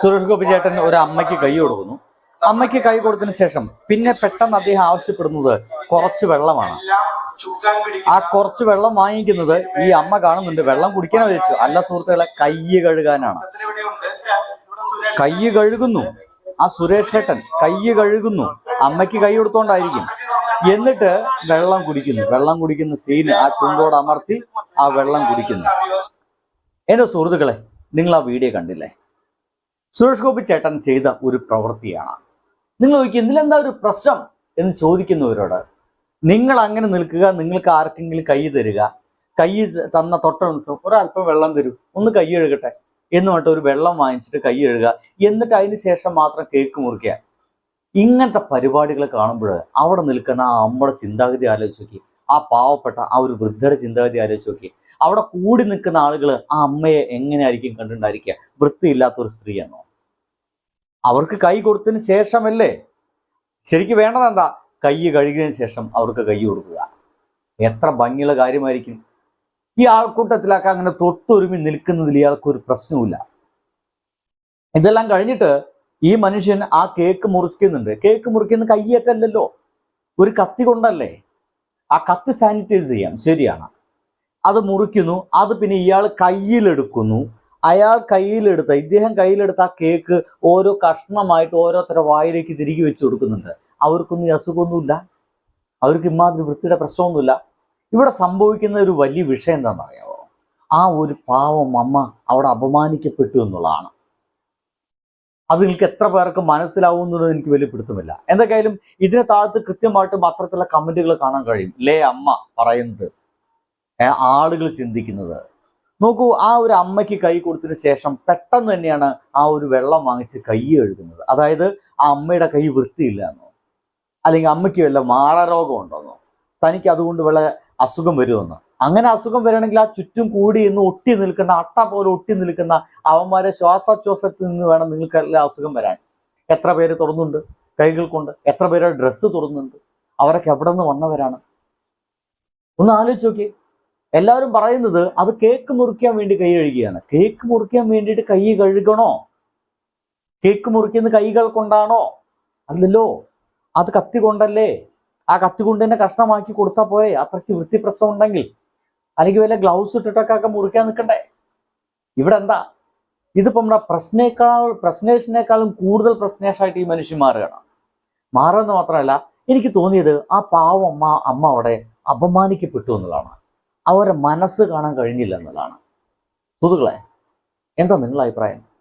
സുരേഷ് ഗോപി ചേട്ടൻ ഒരു അമ്മയ്ക്ക് കൈ കൊടുക്കുന്നു. അമ്മയ്ക്ക് കൈ കൊടുത്തതിന് ശേഷം പിന്നെ പെട്ടെന്ന് അദ്ദേഹം ആവശ്യപ്പെടുന്നത് കുറച്ച് വെള്ളമാണ്. ആ കുറച്ച് വെള്ളം വാങ്ങിക്കുന്നത് ഈ അമ്മ കാണുന്നുണ്ട്. വെള്ളം കുടിക്കാനോ ചോദിച്ചു അല്ല സുഹൃത്തുക്കളെ കൈ കഴുകാനാണ്. കൈ കഴുകുന്നു. ആ സുരേഷ് ചേട്ടൻ കൈ കഴുകുന്നു. അമ്മയ്ക്ക് കൈ കൊടുത്തോണ്ടായിരിക്കും. എന്നിട്ട് വെള്ളം കുടിക്കുന്നു. വെള്ളം കുടിക്കുന്ന സീന് ആ ചുണ്ടോട് അമർത്തി ആ വെള്ളം കുടിക്കുന്നു. എന്റെ സുഹൃത്തുക്കളെ നിങ്ങൾ ആ വീഡിയോ കണ്ടില്ലേ? സുരേഷ് ഗോപി ചേട്ടൻ ചെയ്ത ഒരു പ്രവൃത്തിയാണ്. നിങ്ങൾ നോക്കി ഇതിലെന്താ ഒരു പ്രശ്നം എന്ന് ചോദിക്കുന്നവരോട് നിങ്ങൾ അങ്ങനെ നിൽക്കുക നിങ്ങൾക്ക് ആർക്കെങ്കിലും കൈ തരിക കൈ തന്ന തൊട്ട നിമിഷം ഒരല്പം വെള്ളം തരൂ ഒന്ന് കൈ എഴുകട്ടെ എന്ന് പറഞ്ഞിട്ട് ഒരു വെള്ളം വാങ്ങിച്ചിട്ട് കൈ എഴുകുക എന്നിട്ട് അതിന് ശേഷം മാത്രം കേക്ക് മുറിക്കുക. ഇങ്ങനത്തെ പരിപാടികൾ കാണുമ്പോൾ അവിടെ നിൽക്കുന്ന ആ അമ്മയുടെ ചിന്താഗതി ആലോചിച്ച് നോക്കി. ആ പാവപ്പെട്ട ആ ഒരു വൃദ്ധയുടെ ചിന്താഗതി ആലോചിച്ച് നോക്കി. അവിടെ കൂടി നിൽക്കുന്ന ആളുകൾ ആ അമ്മയെ എങ്ങനെയായിരിക്കും കണ്ടിട്ടുണ്ടായിരിക്കുക? വൃത്തിയില്ലാത്ത ഒരു സ്ത്രീയാണോ? അവർക്ക് കൈ കൊടുത്തതിന് ശേഷമല്ലേ? ശരിക്കും വേണ്ടത് എന്താ? കൈ കഴുകിയതിന് ശേഷം അവർക്ക് കൈ കൊടുക്കുക. എത്ര ഭംഗിയുള്ള കാര്യമായിരിക്കും. ഈ ആൾക്കൂട്ടത്തിലൊക്കെ അങ്ങനെ തൊട്ടൊരുമി നിൽക്കുന്നതിൽ ഇയാൾക്ക് ഒരു പ്രശ്നവുമില്ല. ഇതെല്ലാം കഴിഞ്ഞിട്ട് ഈ മനുഷ്യൻ ആ കേക്ക് മുറിക്കുന്നുണ്ട്. കേക്ക് മുറിക്കുന്ന കയ്യേറ്റല്ലല്ലോ. ഒരു കത്തി കൊണ്ടല്ലേ? ആ കത്തി സാനിറ്റൈസ് ചെയ്യാം. ശരിയാണ്. അത് മുറിക്കുന്നു അത് പിന്നെ ഇയാൾ കയ്യിലെടുക്കുന്നു. അയാൾ കയ്യിലെടുത്ത ഇദ്ദേഹം കയ്യിലെടുത്ത ആ കേക്ക് ഓരോ കഷ്ണമായിട്ട് ഓരോരുത്തരുടെ വായിലേക്ക് തിരികെ വെച്ച് കൊടുക്കുന്നുണ്ട്. അവർക്കൊന്നും അസുഖമൊന്നുമില്ല. അവർക്ക് ഇമാതിരി വൃത്തിയുടെ പ്രശ്നമൊന്നുമില്ല. ഇവിടെ സംഭവിക്കുന്ന ഒരു വലിയ വിഷയം എന്താണെന്ന് അറിയാമോ ആ ഒരു പാവം അമ്മ അവിടെ അപമാനിക്കപ്പെട്ടു എന്നുള്ളതാണ്. അത് നിങ്ങൾക്ക് എത്ര പേർക്ക് മനസ്സിലാവും എന്നുള്ളത് എനിക്ക് വലിയ എന്തൊക്കെയായാലും ഇതിനെ താഴത്ത് കൃത്യമായിട്ടും അത്തരത്തിലുള്ള കമന്റുകൾ കാണാൻ കഴിയും. ലേ അമ്മ പറയുന്നത്? ആളുകൾ ചിന്തിക്കുന്നത്. നോക്കൂ ആ ഒരു അമ്മയ്ക്ക് കൈ കൊടുത്തതിന് ശേഷം പെട്ടെന്ന് തന്നെയാണ് ആ ഒരു വെള്ളം വാങ്ങിച്ച് കൈ എഴുതുന്നത് അതായത് ആ അമ്മയുടെ കൈ വൃത്തിയില്ല എന്നോ അല്ലെങ്കിൽ അമ്മയ്ക്ക് വല്ല മാറാരോഗം ഉണ്ടോന്നോ തനിക്ക് അതുകൊണ്ട് വല്ല അസുഖം വരുമെന്നോ. അങ്ങനെ അസുഖം വരണമെങ്കിൽ ആ ചുറ്റും കൂടി ഇന്ന് ഒട്ടി നിൽക്കുന്ന അട്ട പോലെ ഒട്ടി നിൽക്കുന്ന അവന്മാരെ ശ്വാസോച്ഛ്വാസത്തിൽ നിന്ന് വേണം നിങ്ങൾക്ക് അസുഖം വരാൻ. എത്ര പേര് തുറന്നുണ്ട് കൈകൾ കൊണ്ട് എത്ര പേരുടെ ഡ്രസ്സ് തുറന്നുണ്ട്? അവരൊക്കെ എവിടെ നിന്ന് വന്നവരാണ്? ഒന്ന് ആലോചിച്ച് നോക്കി എല്ലാവരും പറയുന്നത് അത് കേക്ക് മുറിക്കാൻ വേണ്ടി കൈ കഴുകിയാണ്. കേക്ക് മുറിക്കാൻ വേണ്ടിയിട്ട് കൈ കഴുകണോ? കേക്ക് മുറിക്കുന്ന കൈകൾ കൊണ്ടാണോ? അല്ലല്ലോ. അത് കത്തി കൊണ്ടല്ലേ? ആ കത്തി കൊണ്ട് തന്നെ കഷ്ണമാക്കി കൊടുത്താൽ പോയെ അത്രയ്ക്ക് വൃത്തി പ്രശ്നം ഉണ്ടെങ്കിൽ. അല്ലെങ്കിൽ വല്ല ഗ്ലൗസ് ഇട്ടിട്ടൊക്കെ മുറിക്കാൻ നിൽക്കണ്ടേ? ഇവിടെ എന്താ? ഇതിപ്പോൾ നമ്മുടെ പ്രശ്നേക്കാൾ പ്രശ്നേഷനേക്കാളും കൂടുതൽ പ്രശ്നേഷായിട്ട് ഈ മനുഷ്യൻ മാറുകയാണ്. മാറുമെന്ന് മാത്രമല്ല എനിക്ക് തോന്നിയത് ആ പാവം അമ്മ അമ്മ അവിടെ അപമാനിക്കപ്പെട്ടു എന്നുള്ളതാണ്. അവരുടെ മനസ്സ് കാണാൻ കഴിഞ്ഞില്ല എന്നുള്ളതാണ്. സുഹൃത്തുക്കളെ എന്താ നിങ്ങളുടെ അഭിപ്രായം?